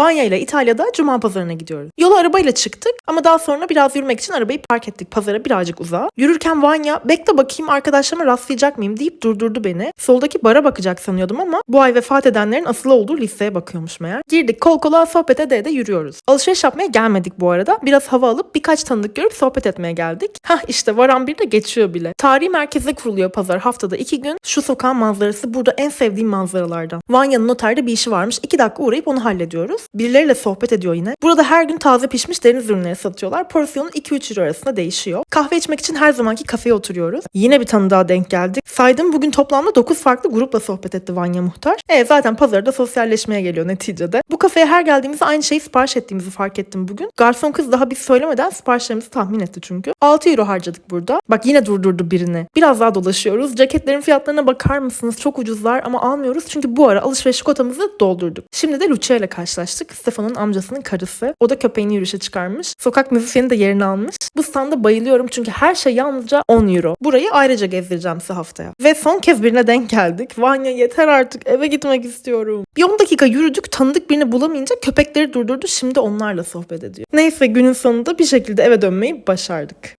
Vanya ile İtalya'da Cuma pazarına gidiyoruz. Yola arabayla çıktık ama daha sonra biraz yürümek için arabayı park ettik pazara birazcık uzağa. Yürürken Vanya bekle bakayım arkadaşlarıma rastlayacak mıyım deyip durdurdu beni. Soldaki bara bakacak sanıyordum ama bu ay vefat edenlerin asılı olduğu listeye bakıyormuş meğer. Girdik kol kola sohbet ede ede yürüyoruz. Alışveriş yapmaya gelmedik bu arada. Biraz hava alıp birkaç tanıdık görüp sohbet etmeye geldik. Hah işte varan bir de geçiyor bile. Tarihi merkeze kuruluyor pazar haftada iki gün. Şu sokağın manzarası burada en sevdiğim manzaralardan. Vanya'nın noterde bir işi varmış. İki dakika uğrayıp onu hallediyoruz. Birileriyle sohbet ediyor yine. Burada her gün taze pişmiş deniz ürünleri satıyorlar. Porsiyonu 2-3 euro arasında değişiyor. Kahve içmek için her zamanki kafeye oturuyoruz. Yine bir tanıdığa denk geldik. Saydım bugün toplamda 9 farklı grupla sohbet etti Vanya Muhtar. E zaten pazarda sosyalleşmeye geliyor neticede. Bu kafeye her geldiğimizde aynı şeyi sipariş ettiğimizi fark ettim bugün. Garson kız daha biz söylemeden siparişlerimizi tahmin etti çünkü. 6 euro harcadık burada. Bak yine durdurdu birini. Biraz daha dolaşıyoruz. Ceketlerin fiyatlarına bakar mısınız? Çok ucuzlar ama almıyoruz çünkü bu ara alışveriş kotamızı doldurduk. Şimdi de Lucia ile karşılaştık. Stefano'nun amcasının karısı. O da köpeğini yürüyüşe çıkarmış. Sokak müzisyeni de yerini almış. Bu standa bayılıyorum çünkü her şey yalnızca 10 euro. Burayı ayrıca gezdireceğim size haftaya. Ve son kez birine denk geldik. Vanya yeter artık eve gitmek istiyorum. Bir 10 dakika yürüdük tanıdık birini bulamayınca köpekleri durdurdu. Şimdi onlarla sohbet ediyor. Neyse günün sonunda bir şekilde eve dönmeyi başardık.